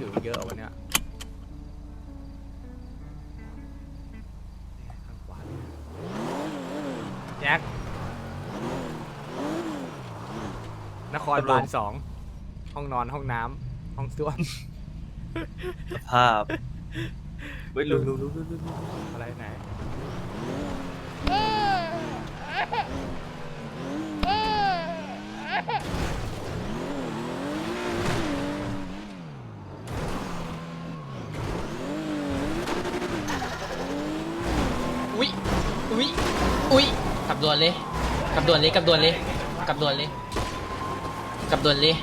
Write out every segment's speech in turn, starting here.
อยู่เยอะวันเนี้ยทางขวาแจ็คนครบาลสองห้องนอนห้องน้ำห้องส้วมภาพเฮ้ยลุงลุงลุงลุงลุงอะไรไหน ด่วนเลยกลับด่วนเลยกลับด่วนเลยกลับด่วนเลยกลับด่วนเลย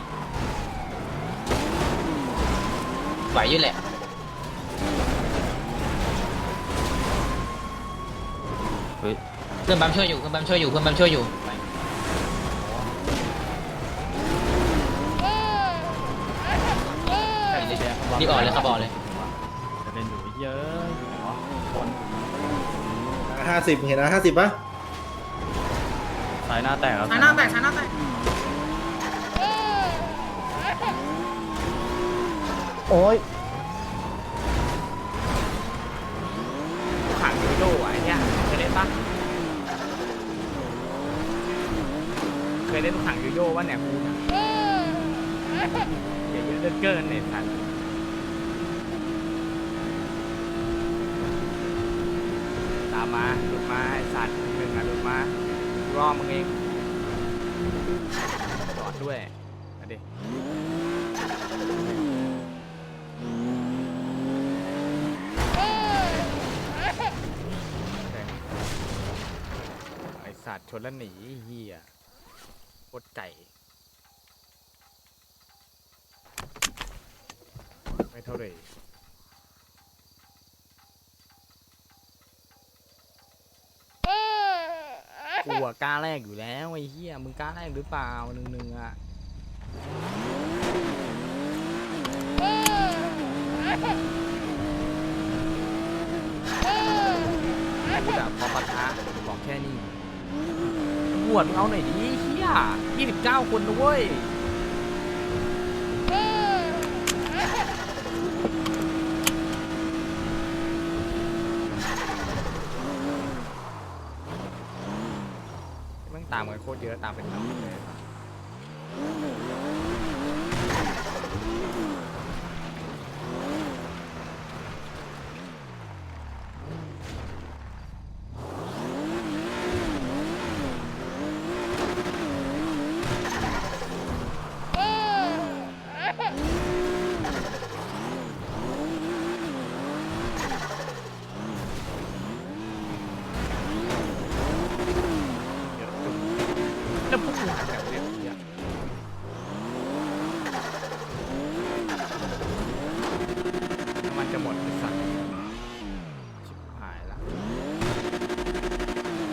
ไหวอยู่แหละเฮ้ยเพื่อนบัมช่วยอยู่เพื่อนบัมช่วยอยู่เพื่อนบัมช่วยอยู่ไปรีบออกเลยครับออกเลยจะเล่นอยู่เยอะคนห้าสิบเห็นนะห้าสิบปะ สายหน้าแตกแล้วชนะแตกชนะแตกโอ้ยขังโยโย่อะไอ้เนี่ยเคยเล่นปะเคยเล่นขังโยโย่วะเนี่ยกูอย่าเยอะเหลือเกินเนี่ยสัตว์ตามมาหลุดมาไอ้สัตว์หนึ่งอะหลุดมา รอบมึงเองจอดด้วยมาดิไอสัตว์ชนแล้วหนีเฮียโคตรไก่ ไม่เท่าไหร่ กูอะกล้าแรกอยู่แล้วไอ้เหี้ยมึงกล้าแรกหรือเปล่าหนึ่งหนึ่งอะกูแบบพอปะทะบอกแค่นี้บวชมึงเอาหน่อยดิเหี้ยยี่สิบเก้าคนนะเว้ย แม่งตามกันโคตรเยอะตามเป็นน้องเลยอะจุดแล้วพวกกูหาแบบเนี้ยเหี้ยน้ำมันจะหมดไอ้สัตว์ชิบหายละ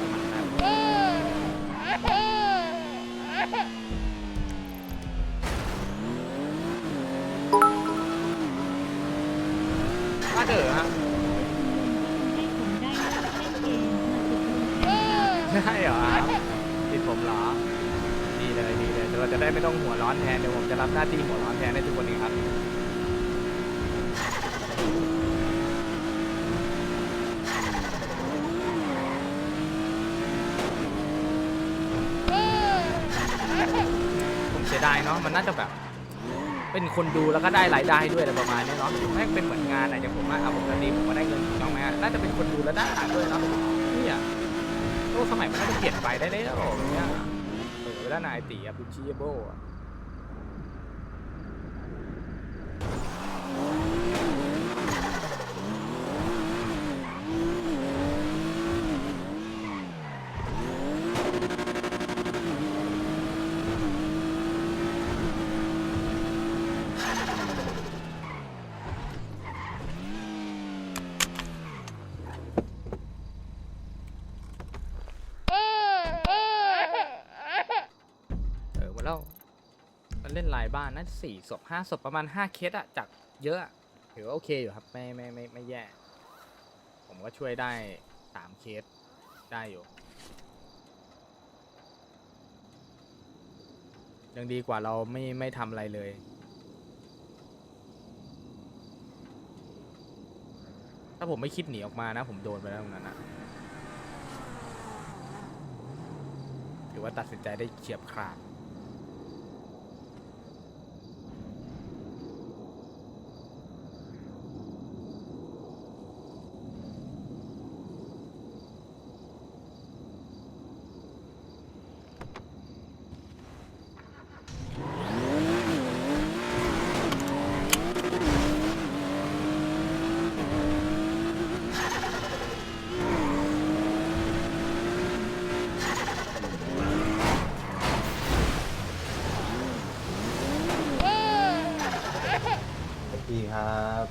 น้ำมันแตก มาเถอะฮะให้ผมได้เล่นเกมมาติดมือใช่เหรอครับติดผมเหรอ ดีเลยดีเลยแต่เราจะได้ไม่ต้องหัวร้อนแทน เดี๋ยวผมจะรับหน้าที่หัวร้อนแทนให้ทุกคนเองครับ ผมเสียดายเนาะมันน่าจะแบบ เป็นคนดูแล้วก็ได้รายได้ด้วยอะไรประมาณนี้เนาะแม่งเป็นเหมือนงานอะอย่างผมอะเอาผมจะดีผมก็ได้เงินถูกต้องไหมอะน่าจะเป็นคนดูแล้วได้ตังค์ด้วยเนาะเนี่ยโลกสมัยมันน่าจะเปลี่ยนไปได้แล้วเนี่ยเออแล้วนายตีอะบุชิโบอะเออวันแล้วมันเล่นหลายบ้านน่าจะสี่ศพห้าศพประมาณห้าเคสอะจากเยอะถือว่าโอเคอยู่ครับไม่ไม่ไม่ไม่แย่ ผมก็ช่วยได้สามเคสได้อยู่ ยังดีกว่าเราไม่ไม่ทำอะไรเลย ถ้าผมไม่คิดหนีออกมานะ ผมโดนไปแล้วตรงนั้นนะถือว่าตัดสินใจได้เฉียบขาดครับ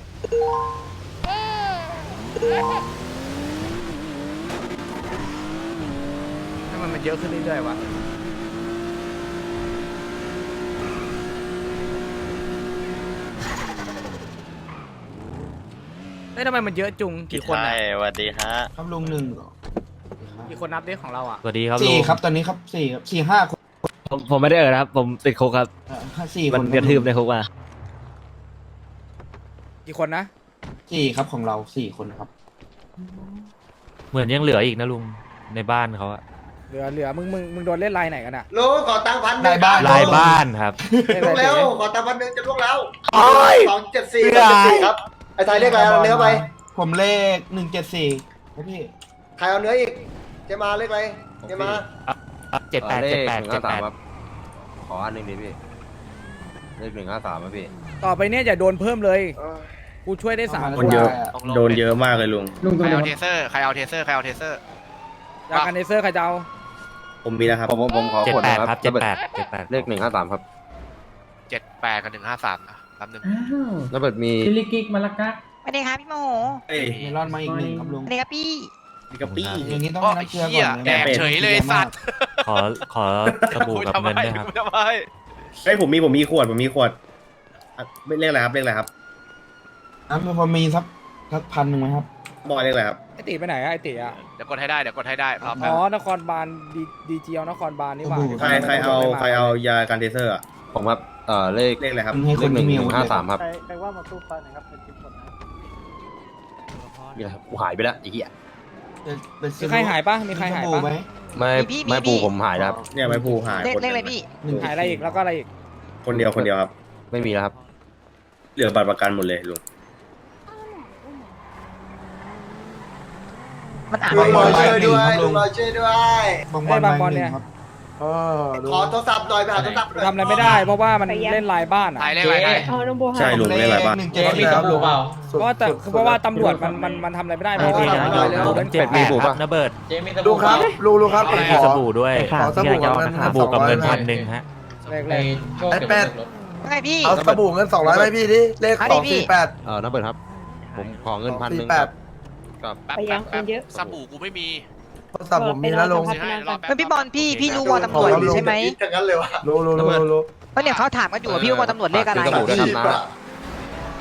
ให้มันมันเยอะขึ้นเรื่อยๆวะ เฮ้ยทำไมมันเยอะจุงกี่คนใช่อะสวัสดีฮะ ครับลุงหนึ่งกี่คนนับดิของเราอะ สวัสดีครับสี่ลุงครับตอนนี้ครับสี่ครับสี่ห้าคนผมผมไม่ได้เอ่ยนะครับ ผมติดคุกครับ เอ่อห้าสี่มันคนกระทืบในคุกมากี่คนนะสี่ครับของเราสี่คนครับ เหมือนยังเหลืออีกนะลุงในบ้านเขาอะเหลือเหลือมึงมึงมึงโดนเล่นลายไหนกันอะลุงขอตังค์พันหได้นึ่งบ้านลายบ้านครับ เล่นลุอะไรงแล้วเจ๊ขอตังค์พันหนึ่งจะลุกแล้วโอ้ยสองเจ็ดสี่สองเจ็ดสี่ครับ ไอ้ไทยเรียกอะไรเอาเนื้อไปผมเลขหนึ่งเจ็ดสี่ครับพี่ใครเอาเนื้ออีก เจมาเรียกอะไรเจมาเจ็ดแปดเจ็ดแปดเจ็ดแปดขออันหนึ่งดิพี่เลขหนึ่งห้าสามอะพี่ ต่อไปเนี่ยอย่าโดนเพิ่มเลย เออกูช่วยได้สามปคระนมาณเยอะได้โดนเยอะมากเลยลุงใครเอาเทเซอร์ ใครเอาเทเซอร์ ใครเอาเทเซอร์ยากันเนเซอร์ใครจะเอาผมมีนะครับผมผมผมขอเจ็ดขวดแปนะดครับครับเจ็ดแปดเจ็ดแปดเลขหนึ่งห้าสามครับเจ็ดแปดกับหนึ่งห้าสามนะ แป๊บนึงแล้วเปิดมีซิลิกิกมาละกะสวัสดีครับพี่โมโหเอ้ยเมลอนมาอีกหนึ่งครับลุงสวัสดีครับพี่ มีกะปี้ อย่างนี้ต้องโอ้ให้ยน้ำเกลือเหี้ก่ยอนแดกเฉยเลยสัตว์ขอขอสบู่กับเงินด้วยครับ ทำไมเฮ้ยผมมีผมมีขวดผมมีขวดอะไม่เรียกอะไรครับเรียกอะไรครับน้ำมันพอมีสักสักพันหนึ่งไหมครับบอยเรียกอะไรครับไอติไปไหนอะไอติอะเดี๋ยวกดให้ได้เดี๋ยวกดให้ได้รอแป๊อ๋บอนครบาลดีดีเจียวนครบาลนี่หว่าโอ้โหดี๋ยวใครใครเอาใครเอายาการเทเซอร์อะ ผมครับเอ่อเลขเรียกอะไรครับ ให้คเลนขหนึ่ที่งมีหอาวุนึ่ธงห้าสามครับใครว่ามาตู้ไฟหน่อยครับเป็นชิ้นผลนะมีอะไรครับกูหายไปแล้วไอ้เหี้ยเป็นเป็นมีใครหายปะมีใครหายสบู่ปะไหมไม่มีพี่มีไม่ปูพี่ผมหายแล้วครับเนี่ยไม่ผูหายเลขคนเลขอะไรพี่หนึ่งหายอะไรอีกแล้วก็อะไรอีก คนเดียวคนเดียวครับ ไม่มีแล้วครับ เหลือบัตรประกันหมดเลยลุง มันอ่านลุงไม่บอออยกช่วยด้วยลุงบอยช่วยด้วย บางบอลบางบอลหเนี่ยงครับ ขอโทรศัพท์หน่อยไปหาโทรศัพท์หน่อยทำอะไรไม่ได้ เพราะว่ามันเล่นลายบ้านอะถ่ายเลขอะไรถ่ายใช่ลุงเรียกอะไรบ้างหนึ่งเจ็ดสี่ครับลุงเพราะว่าแต่เพราะว่าตำรวจมันมันมันทำอะไรไม่ได้เพราะว่าพี่มันนะเล่นผมเล่นเจ็ดเจ็ดแปดครับนะเบิร์ดเจมี่ลุงครับลุงลุงครับผมมีขอสบู่ด้วยขอสบู่กับเงินสบู่กับเงินพันหนึ่งฮะเลขในเลขโชคเก็บไว้รถว่าไงพี่ เอาสบู่เงินสองร้อยไหมพี่ดิเลขเอาสดิองพี่สี่แปดเออน้าเปิดครับ ผมขอเงินพันหนึ่งสี่แปดกับแป๊บแป๊บแป๊บสบู่กูไม่มี โทรศัพท์ผมมีแล้วลุงซื้อให้รอแป๊บเฮ้ยพี่บอลพี่พี่รู้วอตำรวจอยู่ใช่ไหมอย่างนั้นเลยวะรู้รู้รู้รู้เพราะเนี่ยเขาถามกันอยู่ว่าพี่รู้วอตำรวจเลขอะไรซื้สบู่ด้วยครับนะ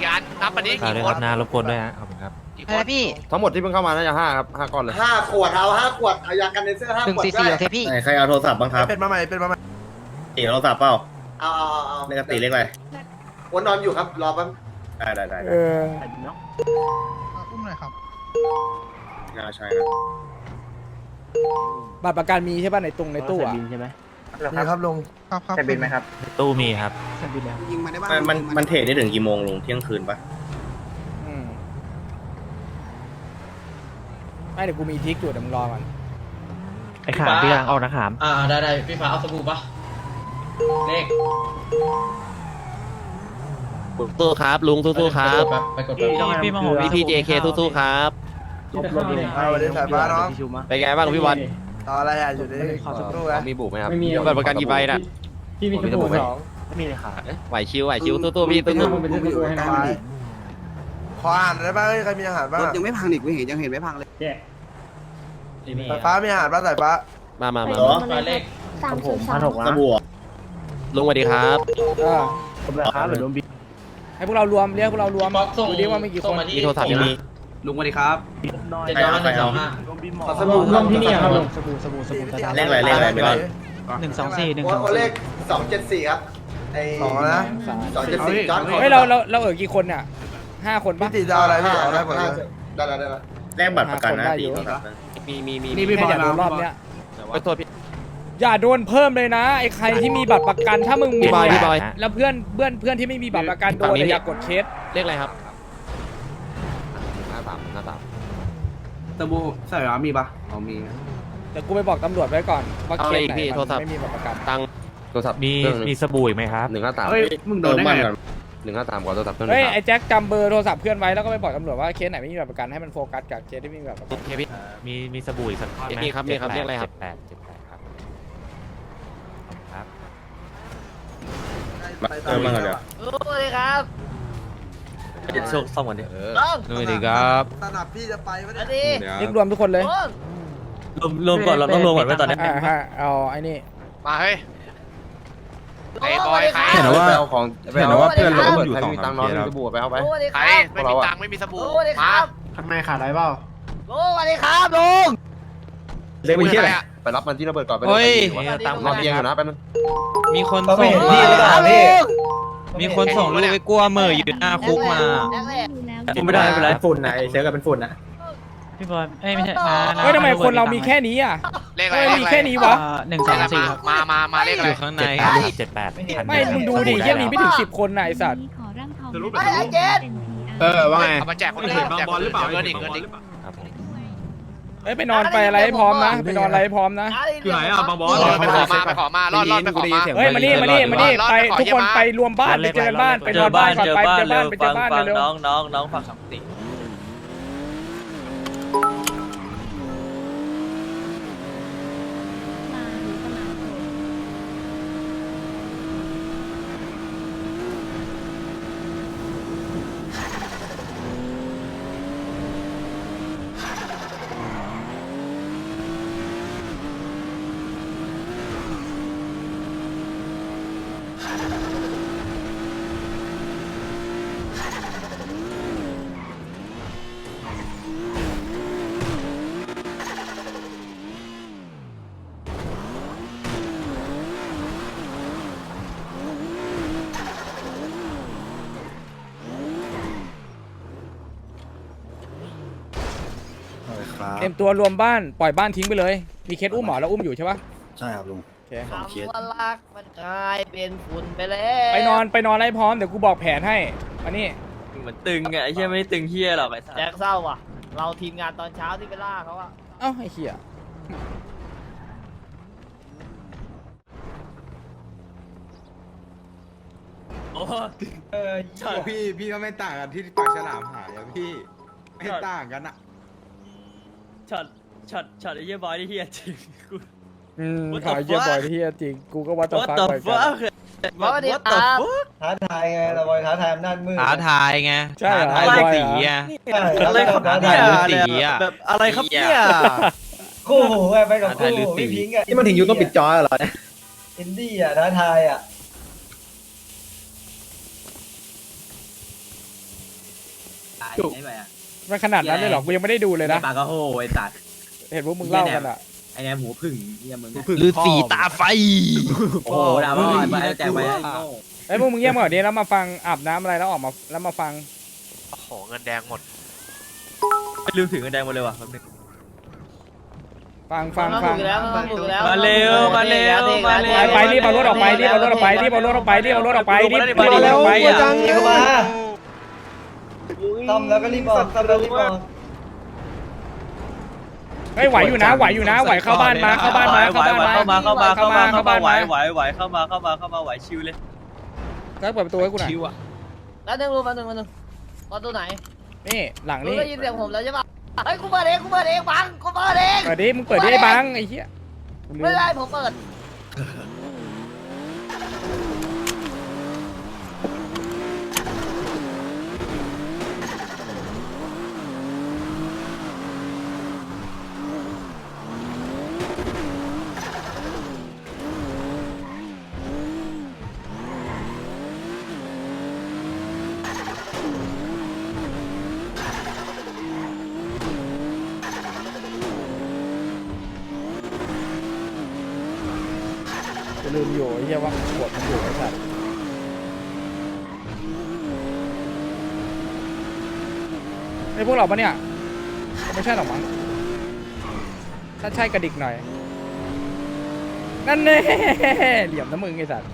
งานนับมาดิขอกี่เลยคคนรับนารบกวนด้วยฮะขอบคุณครับกี่อะคไรนนะพี่ทั้งหมดที่เพิ่งเข้ามาน่าจะห้าครับห้าก้อนเลยห้าขวดเอาห้าขวดเอายากันเนเซอร์ห้าหนึ่งขวดสี่ได้สี่โอเคพี่ไหนใครเอาโทรศัพท์บ้างครับเป็นมาใหม่เป็นมาใหม่เอกโทรศัพท์เปล่าเอาเอาเอาเอาเลขกติเลขอะไรวันนอนอยู่ครับรอแป๊บได้ได้ได้เอออุ้มหน่อยครับน่าใช่นะ บัตรประกันมีใช่ป่ะในตรงในตู้อะนี่ครับลุงครับครับจะบินไหมครับตู้มีครับมันมันมันเทรดได้ถึงกี่โมงลุงเที่ยงคืนปะอืมไม่เดี๋ยวกูมีทริกอยู่เดี๋ยวมึงรอก่อนไอ้ขามพี่กำลังออกนะขาม อ่าได้ได้พี่ฟ้าเอาสบู่ปะเลขสู้ครับ ลุงสู้ๆครับ ไปกดแป๊บพี่มองพี่พีเจเคสู้ๆครับ เอาวันนี้สายฟ้าน้อง เป็นไงบ้างพี่วันต่ออะไรอะอยู่ในขอสักครู่นะมีบุกไหมครับไม่มีบัตรประกันกี่ใบน่ะพี่มีสบู่ไหมไหวชิวไหวชิวสู้ๆพี่สู้ผมเป็นสบู่ให้น้องดิขออาหารได้บ้างใครมีอาหารบ้างยังไม่พังอีกไม่เห็นยังเห็นไม่พังเลยแย่สายฟ้ามีอาหารบ้างสายฟ้าๆมามามาเหรอฟ้าเลขสามศูนย์สามสบู่เหรอลุงสวัสดีครับเออให้พวกเรารวมเรียกพวกเรารวมบล็อกส่งดูดิว่ามีกี่คส่งนมาที่มีโทรศัพท์ยังมี ลุงสวัสดีครับเจ็ดสองห้าหนึ่งสองห้าขอสบู่รวมที่นี่ครับลุงเลขอะไรเลขอะไรไม่รอดหนึ่งสองสี่หนึ่งโอ้เลขสองเจ็ดสี่ครับไอสองนะสองเจ็ดสี่จอนเฮ้ยเราเราเราเออกี่คนเนี่ยห้าคนปะพี่ตีจะเอาอะไรพี่เอาอะไรหมดเลยได้แล้วได้แล้วแลกบัตรประกันนะหาคนได้อยู่ตีครับมีมีมีนี่พี่บอยโดนรอบเนี้ยไปโทษพี่อย่าโดนเพิ่มเลยนะไอ้ใครที่มีบัตรประกันถ้ามึงมีพี่บอยพี่บอยแล้วเพื่อนเพื่อนเพื่อนที่ไม่มีบัตรประกันโดฝั่นงนี้อะอย่ากดเคสเรียกอะไรครับ ตะบูใส่หรอมีปะอ๋อมีแต่กูไปบอกตำรวจไว้ก่อนว่าเอาเคอะไรสอีกไหนพี่มันโทรศัพท์ ไม่มีบัตรประกันตังค์โทรศัพท์มีเครื่องหนึ่งมีสบู่อีกไหมครับ หนึ่งห้าสามเฮ้ยมึงโดเตินมได้มันไงก่อนหนึ่งห้าสามก่อนโทรศัพท์เครื่องหเฮ้นึ่ยงไอ้แจ็คจำเบอร์โทรศัพท์เพื่อนไว้แล้วก็ไปบอกตำรวจว่าเคสไหนไม่มีบัตรประกันให้มันโฟกัสกับเคสที่ไม่มีบัตรประกันโอเคพี่ มีมีสบู่อีกสักก้อนไหมมีครับมีครับเรียกอะไรครับ เจ็ดแปดเจ็ดแปดครับครับเติมมันก่อนเดี๋ยวสวัสดีครับ เดี๋ยวโชคซ่อมก่อนดิเออ สวัสดีครับสนับพี่จะไปไหมสวัเนี่ยสดีเรียกรวมทุกคนเลยรวมรวมก่อนเราต้องรวมก่อนไว้ตอนเนี้ยอ่าฮะเอาไอ้นี่มาเฮ้ยไอ้บอยใครเห็นว่าเอาของเห็นว่าเพื่อนเราถ้าอุ้มอยู่ใครสองมีสาตัมงค์น้องเคสครับจะบวกไปเอาไปสวัสดีใคครรับไม่มีตังค์ไม่มีสบู่สวัสดีคมารับข้างในขาดอะไรเปล่าลุงสวัสดีครับลุงเรียกเป็นที่อะไรอะไปรับมันที่ระเบิดก่อนไปเฮ้ยตามรอบเตียงอยู่นะแป๊บนึงมีคนเขาไม่ส่งเห็นพี่หรือเปล่าพี่ มีคนส่งรูปไปกลัวเหมออยู่หน้าคุกมา ไม่ได้ไม่เป็นไรฝุ่นนะไอ้เชื้อกับเป็นฝุ่นนะพี่บอยเอ้ยไม่ใช่นะเฮ้ยทำไมคนเรามีแค่นี้อะเลขอะไรเฮ้ยเลขมีอะไรแค่นี้วะหนึ่งสองสี่ครับมามามาเลขอะอไรยู่ข้างในเจ็ดแปดเจ็ดแปดไม่มึงดูดิยังมีไม่ถึงสิบคนนะไอสัตว์ไม่ไอ้เจนเออว่าไงเอามาแจกคนอื่นแจกคนอื่นเดี๋ยวเงินอีกเงินอีกครับผม เอ้ยไปนอนไปอะไรให้พร้อมนะ ไปนอนอะไรให้พร้อมนะ อยู่ไหนอะบางบอเออไปขอมาไปขอมารอดรอดไปขอมา เฮ้ยมานี่มานี่มานี่รอดไปไปขอทุกคนเยี่ยมมาไปรวมบ้านไปเจอกันบ้านไปเจนออนบ้าบ้านนก่อนเจอไปบ้านเจอบ้าเร็นวไปเจฟัองบ้านฟังเร็วน้องน้องน้องฟังคำติ เตรียมตัวรวมบ้านปล่อยบ้านทิ้งไปเลย มีเคสอุ้มหมอแล้วอุ้มอยู่ใช่ปะใช่ครับลุง โอเคคำว่ารักมันกลายเป็นฝุ่นไปแล้วไปนอนไปนอนอะไรให้พร้อมเดี๋ยวกูบอกแผนให้มานี่เหมือนตึงไงไอ้เหี้ยไม่ได้ตึงเหี้ยหรอกไอ้สัสแจ็คเศร้าอะ เราทีมงานตอนเช้าที่ไปล่าเขาอะเอ้าไอ้เหี้ยโอ้เออพี่พี่ก็ไม่ต่างกันที่ปากฉลามหายอะพี่ ไม่ต่างกันอะ ช็อตช็อตช็อตไอ้เหี้ยบอยที่เหี้ยจริงกู อืม What the ขายเยี่ย fuck? บ่อยที่จริงกูก็ว่าต้อง What ฟัง the บ่อยกัน fuck สวัสดี What ค the รับ fuck ท้าทายไงเราบอยท้าทายอำนาจมืด ท้าทายไงใช่เหรอ ท้าทายไอ้บอยสีเหรออะอะไรครับท้าเนี่ทายยฤาษีอะแบบอะไรครับเนี่ย คู่หูไงไปกับคู่หูท้าทายฤาษีพี่พิงค์อะนี่มันถึงยุคต้องปิดจอเหรอเนี่ยอินดี้อะท้าทายอะมั นขนาดนั้นเลยเหรอกูยังไม่ได้ดูเลยนะปากกระโหไอ้สัตว์เห็นพวกมึงเล่ากันอะไอ้เนี่ยหมูผึ่งเนี่ยมึงฤาษีตาไฟ โอ้โหดาวไปแจกไปไอ้ยพวกมึงเงียบก่อนดีแล้วมาฟังอาบน้ำอะไรแล้วออกมาแล้วมาฟังโอ้โหเงินแดงหมดลืมถึงเงินแดงหมดเลยว่ะแป๊บนึงฟังฟังฟังแล้วมาถูกแล้วมาเร็วมาเร็วมาเร็ไปวไปรีบเอารถออกไปรีบเอารถออกไปรีบเอารถออกไปรีบเอารถออกไปรีบรีบเอารถออกไปมาอะจังเข้ามา ซ่อมแล้วก็รีบออกซ่อมแล้วรีบออกเฮ้ยไหวอยู่นะไหวอยู่นะไหวเข้าบ้านมาเข้าบ้านมาเข้าบ้านมาเข้ามาเข้ามาเข้ามาเข้าเข้าบ้ามาไหวมาไหวไหวเข้ามาเข้ามาเข้ามาไหวชิวเลยแล้วเปิดประตูให้กูหน่อยชิวอะแล้วหนึ่งรู้มาหนึ่งมาหนึ่งประตูไหนนี่หลังมึงนี่ได้ยินเสียงผมแล้วใช่ปะเฮ้ยกูเปิดเองกูเปิดเองบังกูเปิดเองเปิดดิมึงเปิดดิไอ้บังไอ้เหี้ยกูลืไม่มได้ผมเปิด มอยู่ไอ้เหี้ยว่าปวดมันอยู่ไอ้สัตว์ไอ้พวกเราปะเนี่ย ไม่ใช่หรอกมั้งถ้าใช่กระดิกหน่อย นั่นแน่เหลี่ยมนะมึงไอ้สัตว์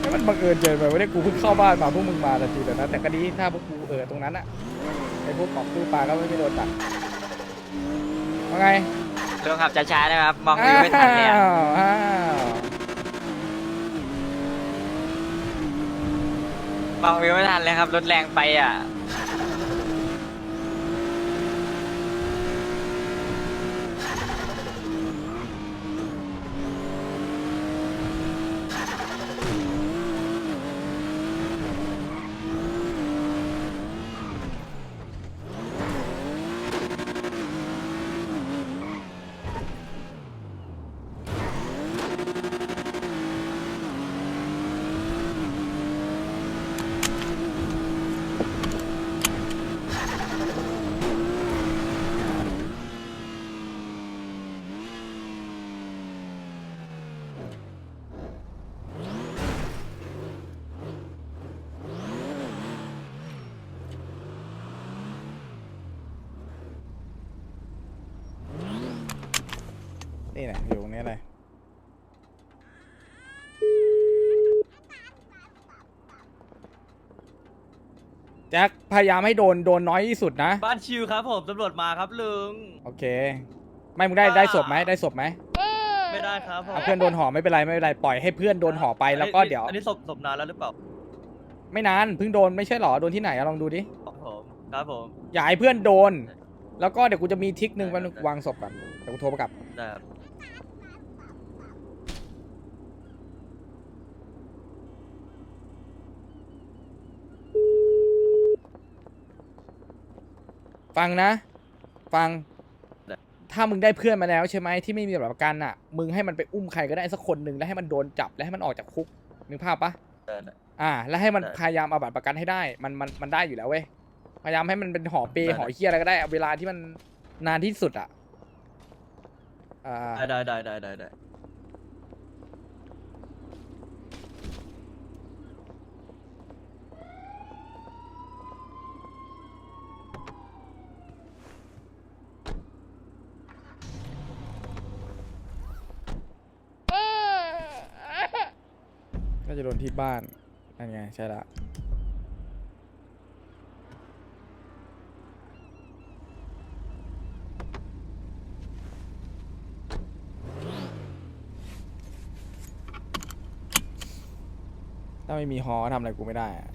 ให้มันบังเอิญเจอไปว่าเนี่ยกูเพิ่งเข้าบ้านมาพวกมึงมาแต่ทีเดียวนะแต่ก็ดีถ้าพวกกูเออตรงนั้นอะไอ้พวกของตู้ปลาก็ไม่โดนตัด ว่าไงลุงขับช้าๆนะครับ มองวิวไม่ทันเลยอะอ้าวอ้าวมองวิวไม่ทันเลยครับ รถแรงไปอะ นี่แหละอยู่ตรงนี้เลยแจ็คพยายามให้โดนโดนน้อยที่สุดนะ บ้านชิวครับผมตำรวจมาครับลุง โอเค ไม่มึงได้ได้ศพไหมได้ศพไหมไม่ได้ครับผมเอาเพื่อนโดนห่อไม่เป็นไรไม่เป็นไรปล่อยให้เพื่อนโดนห่อไปแล้วก็เดี๋ยว อันนี้ศพศพนานแล้วหรือเปล่าไม่นานเพิ่งโดนไม่ใช่หรอโดนที่ไหนอะลองดูดิครับผมครับผม อย่าให้เพื่อนโดน แล้วก็เดี๋ยวกูจะมีทริกหนึ่งวันงวางศพก่อนเดี๋ยวกูโทรไปกลับได้ครับ ฟังนะ ฟัง ถ้ามึงได้เพื่อนมาแล้วใช่ไหมที่ไม่มีแบบประกันอะ มึงให้มันไปอุ้มใครก็ได้สักคนหนึ่งแล้วให้มันโดนจับแล้วให้มันออกจากคุกนึกภาพปะได้ได้อ่า แล้วให้มันได้ พยายามเอาบัตรประกันให้ได้ มันมันมันได้อยู่แล้วเว้ย พยายามให้มันเป็นหอเปได้หอเคียอะไรก็ได้เอาเวลาที่มันนานที่สุดอะอ่า ได้ได้ได้ได้ได้ ก็ จะโดนที่บ้านนั่นไงใช่ละถ้าไม่มีฮอทำอะไรกูไม่ได้อะ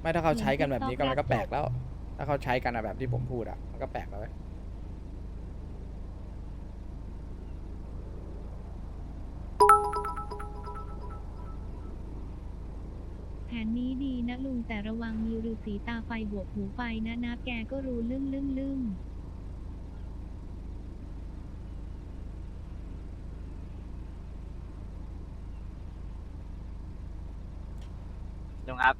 ไม่ถ้าเขาใช้กันแบบนี้ก็มันก็แปลกแล้ว ถ้าเขาใช้กันอะแบบที่ผมพูดอะมันก็แปลกแล้วเว้ย นนี้ดีนะลุงแต่ระวังมีฤาษีตาไฟบวกหูไฟนะนับแกก็รู้ลึ่งลึ่งลึ่งลุงครับ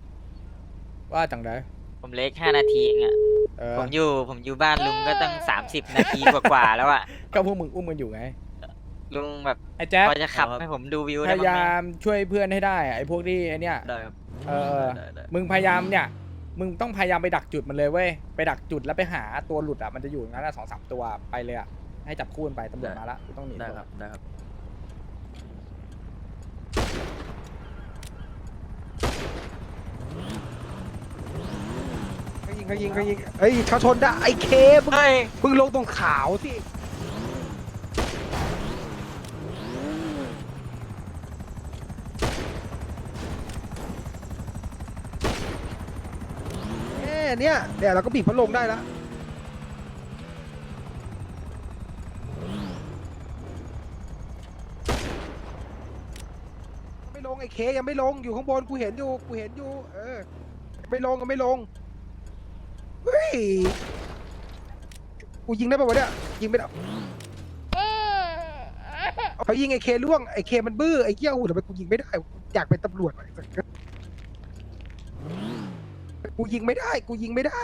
ว่าจังไดผมเล็กห้านาทีเองอะเออผมอยู่ผมอยู่บ้านลุงก็ตั้งสามสิบนาทีกว่าๆแล้วอะก็พวกมึงอุ้มกันอยู่ไง ลุงแบบไอ้แจ๊คพอจะขับให้ผมดูวิวพได้ยาบ้างยาไหมมช่วยเพื่อนให้ได้อะไอ้พวกที่ไอ้เนี่ย ได้ครับ เออ ได้ได้มึงพยายามเนี่ย มึงต้องพยายามไปดักจุดมันเลยเว้ย ไปดักจุดแล้วไปหาตัวหลุดอะ มันจะอยู่อย่างนั้นอะสองสามตัวไปเลยอะ ให้จับคู่กันไปตำรวจมาละกูต้องหนีได้ตัวครับได้ครับยิงเขายิงเขายิงเฮ้ยเขาชนได้ไอ้เคมึงเฮ้ย มึงลงตรงขาวสิ เอ้เนี่ยเดี๋ยวเราก็บีบพัดลมได้แล้วไม่ลงไอ้เคยังไม่ลงอยู่ข้างบนกูเห็นอยู่กูเห็นอยู่ เออ ไม่ลงก็ไม่ลงเฮ้ยกูยิงได้ปะวะเนี่ยยิงไม่ได้เขายิงไอ้เคล่วงไอ้เคมันบื้อไอ้เกี้ยวทำไมกูยิงไม่ได้อยากเป็นตำรวจว่ะไอ้สัส กูยิงไม่ได้ กูยิงไม่ได้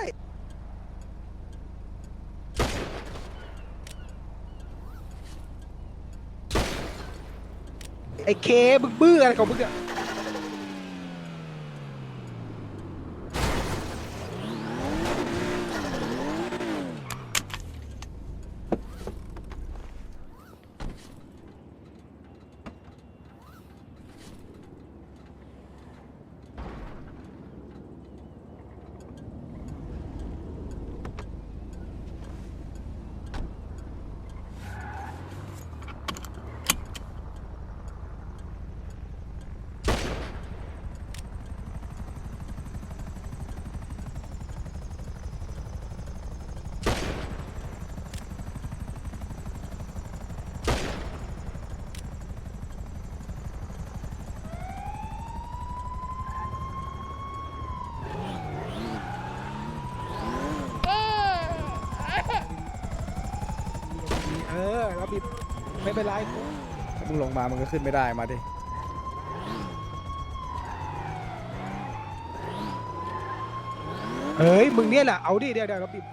ไอ้เคบึกบื้ออะไรของมึงอะ ไม่เป็นไรถ้ามึงลงมามึงก็ขึ้นไม่ได้มาดิเฮ้ยมึงเนี่ยแหละเอาดิเดี๋ยวเดี๋ยวเราบิด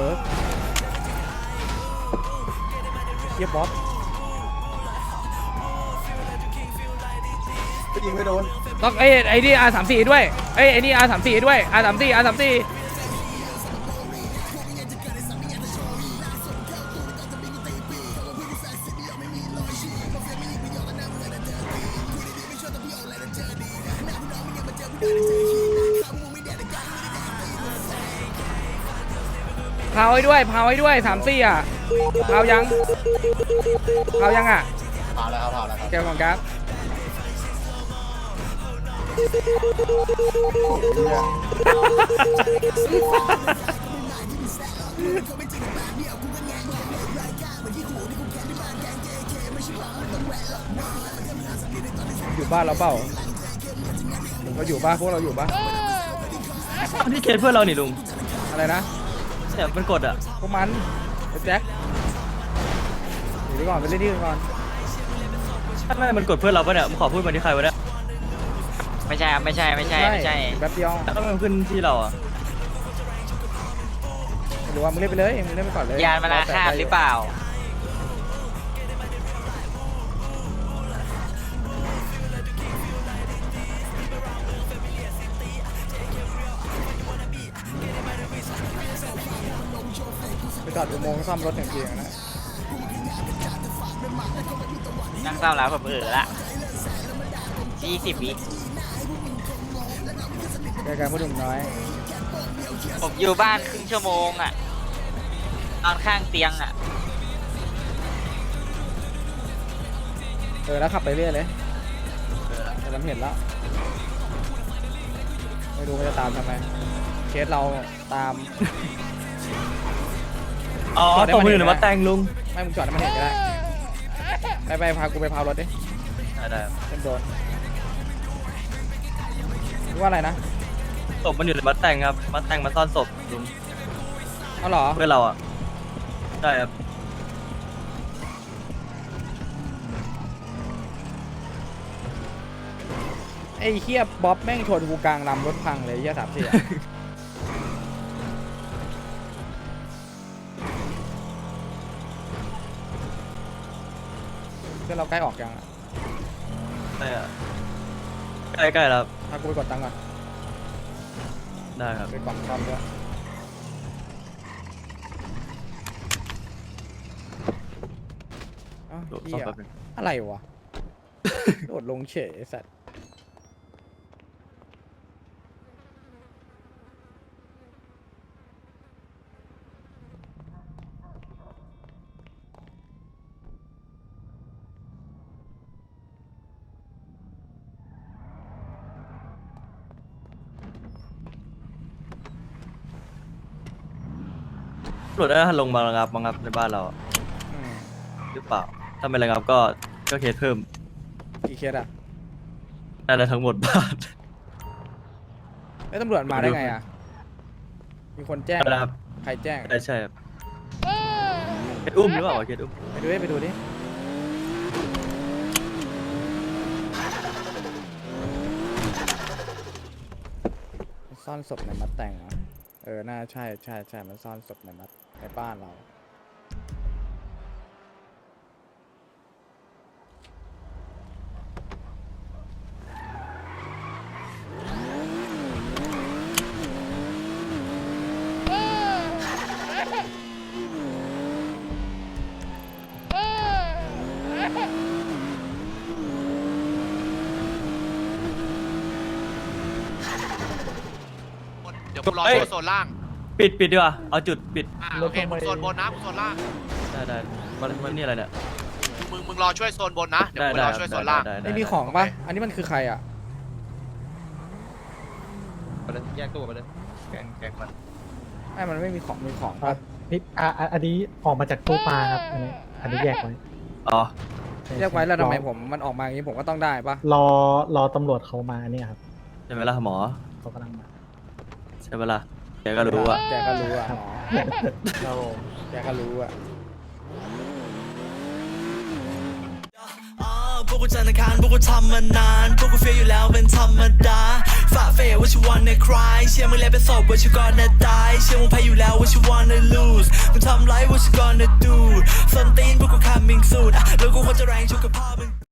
ซิร์ฟเฮียบ๊อบยิงไม่โดนต้องไอ้ไอ้นี่ R สามสี่ด้วยไอ้ไอ้นี่ R สามสี่ด้วย R สามสี่ R สามสี่ ไว้ด้วยพาวไว้ด้วยสามสี่อะพาวยังพาวยังอะพาวแล้วครับพาวแล้วครับเกี่ยวกับครับอยู่บ้านเราเปล่าเราอยู่บ้านพวกเราอยู่บ้านที่เคสเพื่อนเรานี่ลุงอะไรนะ เนี่ยมันกดอะพวกมันไอ้แจ็คอยู่ดีก่อนไปเล่นที่อื่นก่อนไม่มันกดเพื่อนเราปะเนี่ยมึงขอพูดมาที่ใครวะเนี่ยไม่ใช่ครับไม่ใช่ไม่ใช่ไม่ใช่แป๊บเดียวแล้วมันขึ้นที่เราอะหรือว่ามึงเล่นไปเลยมึงเล่นไปก่อนเลยยานมานาคาตหรือเปล่า จอดอุโมงค์ซ่อมรถอย่างเดียวนะนั่งเศร้าแล้วผมเออละยี่สิบวิแกการพูดถึงน้อย ผมอยู่บ้านครึ่งชั่วโมงอะนอนข้างเตียงอะ เออแล้วขับไปเรื่อยเลยแต่เราเห็นแล้ว ไม่รู้ว่าจะตามทำไม เคสเราตาม อ๋อจอดได้ตรงมามือเห็นหรือไหมมาแต่งลุงไม่มึงจอดให้มันเห็นก็ได้ไปไปพากูไปพาวรถดิได้ได้เล่นโดนหรือว่าอะไรนะศพมันอยู่ในมาแต่งครับมาแต่งมาซ่อนศพลุงเอาเหรอเพื่อนเราอะใช่ครับไอ้เฮียบ๊อบแม่งชนกูกลางลำรถพังเลยเฮียสามสี่อะ พื่อนเราใกล้ออกยังอะใช่อะใกใกล้ๆแล้วพากูไปกดตังค์ก่อนได้ครับไปกล่องซ่อมด้วยอ้าวโดดเหี้ซ่อมยแป๊บนึงอะไรวะ โดดลงเฉยไอ้สัตว์ รวจได้ลงมาระงับมางับในบ้านเราอะอืมหรือเปล่า ถ้าไม่ระงับก็ก็เคสเพิ่มกี่เคสอะได้แล้วทั้งหมดบ้านแล้วตำรวจมาได้ไงอะมีคนแจ้ง นะครับใครแจ้งใช่ใช่ครับเคสอุ้มหรือเปล่าเคสอุ้มไปดูดิไปดูดิซ่อนศพในมัดแต่งเหรอเออ น่าใช่ใช่ใช่มันซ่อนศพในมัด ในบ้านเราเดี๋ยวกูรอช่วยโซนล่าง ปิดปิดดีกว่าเอาจุดปิดอ่าโอเคมึงโซนบนนะมึงโซนล่างได้ได้มันมันนี่อะไรเนี่ยมึงมึงรอช่วยโซนบนนะเดี๋ยวได้กูได้รอช่วยโซนล่าง ได้ได้ไม่มีของปะอันนี้มันคือใครอะ ไปเลยแยกตัวไปเลยแกงแกงมันไม่มันไม่มีของ มีของปะนี่อะอันนี้ออกมาจากตู้ปลาครับ อันนี้อันนี้แยกไว้อ๋อเรียกไว้แล้วทำไมผมมันออกมาอย่างนี้ผมก็ต้องได้ปะรอรอตำรวจเขามาเนี่ยครับใช่ไหมล่ะหมอเขากำลังมาใช่ไหมล่ะ แกก็รู้อะแกก็รู้อะหมอเราแกก็รู้อะพวกกูจันทร์อังคารพวกกูทำมานาน พวกกูเฟียอยู่แล้วเป็นธรรมดาฝ่าเฟยว่าชิวันในคลายเชื่อมึงแล้วเป็นศพว่าชิวก่อนนะตายเชื่อมึงแพ้อยู่แล้วว่าชิวันใน lose มึงทำไรว่าชิ gonna do ส้นตีนพวกกู coming soon อะแล้วกูควรจะแรงชุกกับพ่อมึง